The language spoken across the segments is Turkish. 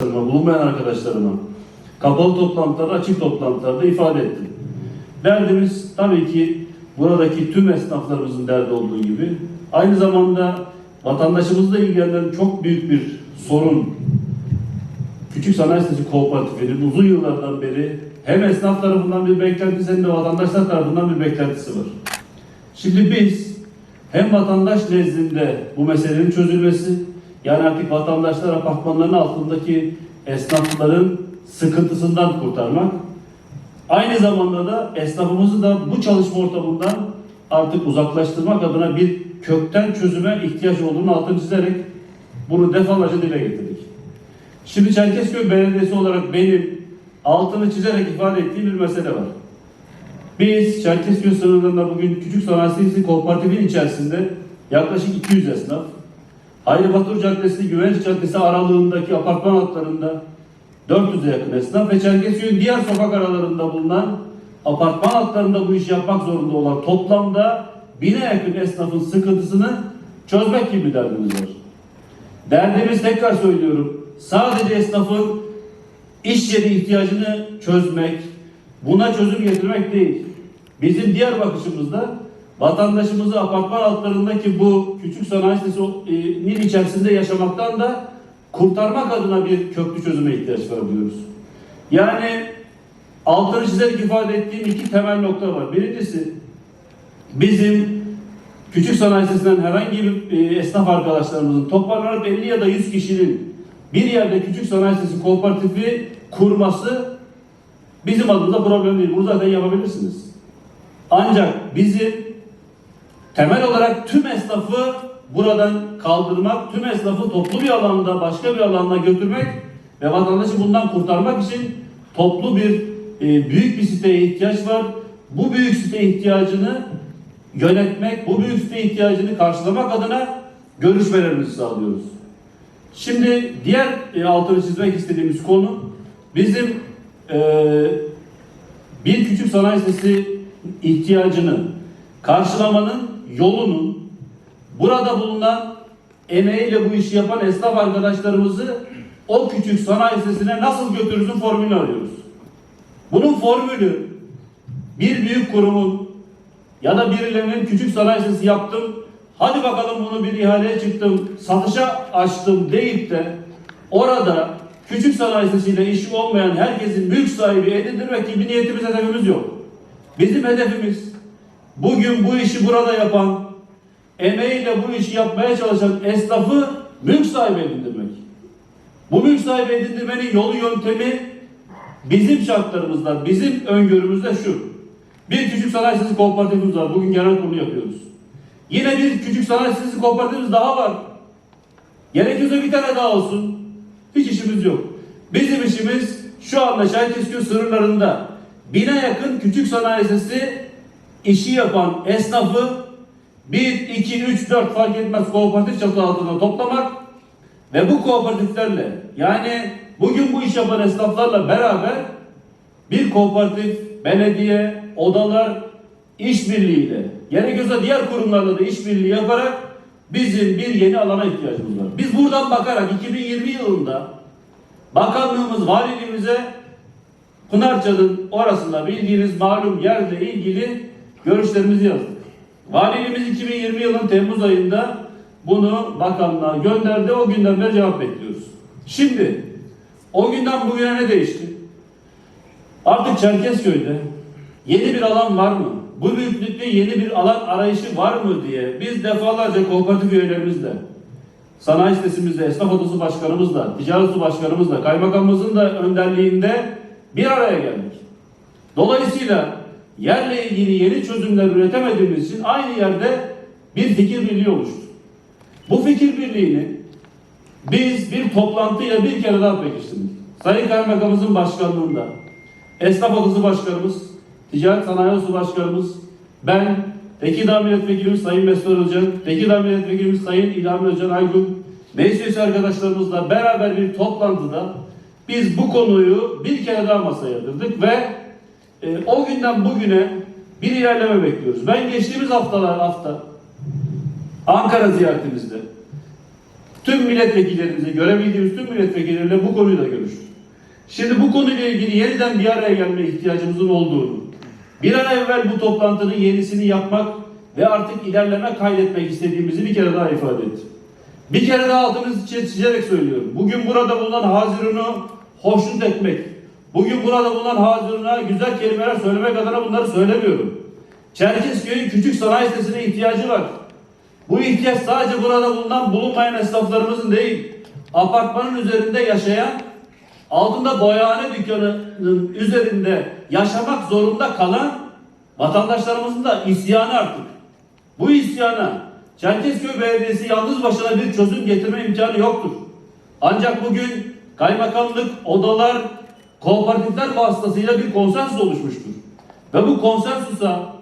arkadaşlarıma, bulunmayan arkadaşlarıma, kapalı toplantılarda, açık toplantılarda ifade ettim. Derdimiz tabii ki buradaki tüm esnaflarımızın derdi olduğu gibi aynı zamanda vatandaşımızla ilgilenen çok büyük bir sorun. Küçük Sanayi Sitesi Kooperatifinin uzun yıllardan beri hem esnaf tarafından bir beklentisi hem de vatandaşlar tarafından bir beklentisi var. Şimdi biz hem vatandaş nezdinde bu meselenin çözülmesi, yani artık vatandaşlar apartmanların altındaki esnafların sıkıntısından kurtarmak, aynı zamanda da esnafımızı da bu çalışma ortamından artık uzaklaştırmak adına bir kökten çözüme ihtiyaç olduğunu altını çizerek bunu defalarca dile getirdik. Şimdi Çerkezköy Belediyesi olarak benim altını çizerek ifade ettiğim bir mesele var. Biz Çerkezköy sınırlarında bugün Küçük Sanayi Sitesi Kooperatifin içerisinde yaklaşık 200 esnaf, Hayri Batur Caddesi, Güvenç Caddesi aralığındaki apartman altlarında 400'e yakın esnaf ve Çerkezköy'ün diğer sokak aralarında bulunan apartman altlarında bu işi yapmak zorunda olan toplamda bine yakın esnafın sıkıntısını çözmek gibi derdimiz var. Derdimiz tekrar söylüyorum, sadece esnafın iş yeri ihtiyacını çözmek, buna çözüm getirmek değil. Bizim diğer bakışımızda vatandaşımızı apartman altlarındaki bu küçük sanayi sitesinin içerisinde yaşamaktan da kurtarmak adına bir köklü çözüme ihtiyaç var diyoruz. Yani altını çizerek ifade ettiğim iki temel nokta var. Birincisi bizim küçük sanayi sitesinden herhangi bir e, esnaf arkadaşlarımızın toplanıp 50 ya da 100 kişinin bir yerde küçük sanayi sitesi kooperatifi kurması bizim adımıza problem değil. Bunu zaten yapabilirsiniz. Ancak bizim temel olarak tüm esnafı buradan kaldırmak, tüm esnafı toplu bir alanda, başka bir alana götürmek ve vatandaşı bundan kurtarmak için toplu bir e, büyük bir siteye ihtiyaç var. Bu büyük site ihtiyacını yönetmek, bu büyük site ihtiyacını karşılamak adına görüşmelerimizi sağlıyoruz. Şimdi diğer e, altını çizmek istediğimiz konu bizim e, bir küçük sanayi sitesi ihtiyacını karşılamanın yolunun burada bulunan emeğiyle bu işi yapan esnaf arkadaşlarımızı o küçük sanayi sitesine nasıl götürürsün formülünü arıyoruz. Bunun formülü bir büyük kurumun ya da birilerinin küçük sanayi sitesi yaptım, hadi bakalım bunu bir ihaleye çıktım, satışa açtım deyip de orada küçük sanayi sitesiyle işi olmayan herkesin mülk sahibi edindirmek gibi niyetimiz hedefimiz yok. Bizim hedefimiz bugün bu işi burada yapan, emeğiyle bu işi yapmaya çalışan esnafı mülk sahibi edindirmek. Bu mülk sahibi edindirmenin yolu yöntemi bizim şartlarımızda, bizim öngörümüzde şu. Bir küçük sanayi sitesi kooperatifimiz var. Bugün genel kurulu yapıyoruz. Yine bir küçük sanayi sitesi kooperatifimiz daha var. Gerekiyorsa bir tane daha olsun. Hiç işimiz yok. Bizim işimiz şu anda Çerkezköy sınırlarında bine yakın küçük sanayi sitesi işi yapan esnafı 1, 2, 3, 4 fark etmez kooperatif çatı altında toplamak ve bu kooperatiflerle yani bugün bu iş yapan esnaflarla beraber bir kooperatif, belediye, odalar işbirliğiyle gerekiyorsa diğer kurumlarla da işbirliği yaparak bizim bir yeni alana ihtiyacımız var. Biz buradan bakarak 2020 yılında bakanlığımız valiliğimize Pınarça'nın orasında bildiğiniz malum yerle ilgili görüşlerimizi yazdık. Valiliğimiz 2020 yılın Temmuz ayında bunu bakanlığa gönderdi. O günden beri cevap bekliyoruz. Şimdi o günden bugüne ne değişti? Artık Çerkezköy'de yeni bir alan var mı? Bu büyüklükte yeni bir alan arayışı var mı diye biz defalarca kooperatif üyelerimizle, sanayi sitesimizde, esnaf odası başkanımızla, ticaret odası başkanımızla, kaymakamımızın da önderliğinde bir araya geldik. Dolayısıyla yerle ilgili yeni çözümler üretemediğimiz için aynı yerde bir fikir birliği oluştu. Bu fikir birliğini biz bir toplantıyla bir kere daha pekiştirdik. Sayın Kaymakamımızın başkanlığında Esnaf Odası Başkanımız, Ticaret Sanayi Odası Başkanımız, ben, Tekirdağ Milletvekilimiz Sayın Mesut Özcan, Tekirdağ Milletvekilimiz Sayın İlhami Özcan Aygun, meclis arkadaşlarımızla beraber bir toplantıda biz bu konuyu bir kere daha masaya yatırdık ve e, o günden bugüne bir ilerleme bekliyoruz. Ben geçtiğimiz haftalar hafta Ankara ziyaretimizde tüm milletvekillerimize, görebildiğimiz tüm milletvekilleriyle bu konuyu da görüştük. Şimdi bu konuyla ilgili yeniden bir araya gelme ihtiyacımızın olduğunu, bir an evvel bu toplantının yenisini yapmak ve artık ilerleme kaydetmek istediğimizi bir kere daha ifade ettim. Bir kere daha altını çizerek söylüyorum. Bugün burada bulunan Hazirun'u hoşnut etmek, bugün burada bulunan Hazirun'a güzel kelimeler söylemek adına bunları söylemiyorum. Çerkezköy'ün küçük sanayi sitesine ihtiyacı var. Bu ihtiyaç sadece burada bulunan bulunmayan esnaflarımızın değil, apartmanın üzerinde yaşayan, altında boyahane dükkanının üzerinde yaşamak zorunda kalan vatandaşlarımızın da isyanı artık. Bu isyana Çerkezköy Belediyesi yalnız başına bir çözüm getirme imkanı yoktur. Ancak bugün kaymakamlık, odalar, kooperatifler vasıtasıyla bir konsensus oluşmuştur. Ve bu konsensusa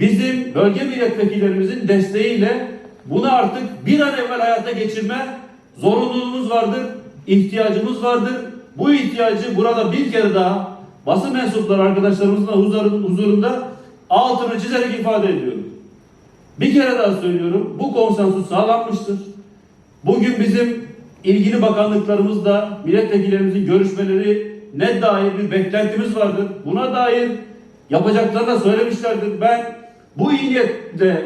bizim bölge milletvekillerimizin desteğiyle bunu artık bir an evvel hayata geçirme zorunluluğumuz vardır, ihtiyacımız vardır. Bu ihtiyacı burada bir kere daha basın mensupları arkadaşlarımızın da huzurun- huzurunda altını çizerek ifade ediyorum. Bir kere daha söylüyorum, bu konsensus sağlanmıştır. Bugün bizim ilgili bakanlıklarımızda milletvekillerimizin görüşmeleri ne dair bir beklentimiz vardır. Buna dair yapacaklarını da söylemişlerdir. Ben bu iyi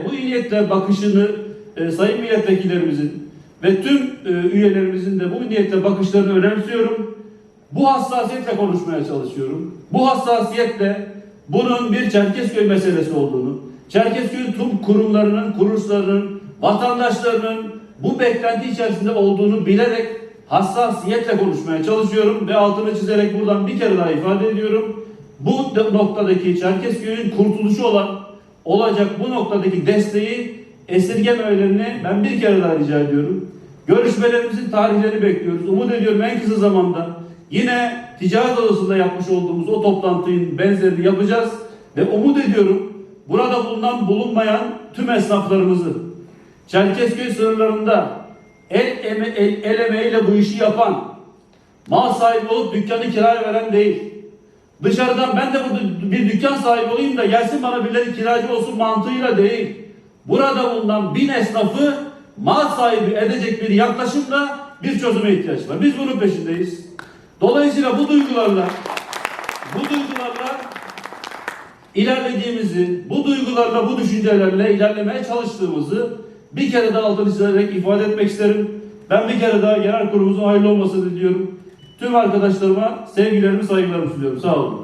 bu iyi bakışını e, sayın milletvekillerimizin ve tüm e, üyelerimizin de bu niyetle bakışlarını önemsiyorum. Bu hassasiyetle konuşmaya çalışıyorum. Bu hassasiyetle bunun bir Çerkezköy meselesi olduğunu, Çerkezköy'ün tüm kurumlarının, kuruluşlarının, vatandaşlarının bu beklenti içerisinde olduğunu bilerek hassasiyetle konuşmaya çalışıyorum ve altını çizerek buradan bir kere daha ifade ediyorum. Bu noktadaki Çerkezköy'ün kurtuluşu olan olacak bu noktadaki desteği esirgememelerini ben bir kere daha rica ediyorum. Görüşmelerimizin tarihlerini bekliyoruz. Umut ediyorum en kısa zamanda yine ticaret odasında yapmış olduğumuz o toplantının benzerini yapacağız ve umut ediyorum burada bulunan bulunmayan tüm esnaflarımızı Çerkezköy sınırlarında el, eme, el, el emeğiyle bu işi yapan mal sahibi olup dükkanı kiraya veren değil. Dışarıdan ben de burada bir dükkan sahibi olayım da gelsin bana birileri kiracı olsun mantığıyla değil. Burada bulunan bin esnafı mal sahibi edecek bir yaklaşımla bir çözüme ihtiyaç var. Biz bunun peşindeyiz. Dolayısıyla bu duygularla bu duygularla ilerlediğimizi, bu duygularla, bu düşüncelerle ilerlemeye çalıştığımızı bir kere daha altını çizerek ifade etmek isterim. Ben bir kere daha genel kurumumuzun hayırlı olmasını diliyorum. Tüm arkadaşlarıma sevgilerimi, saygılarımı sunuyorum. Sağ olun.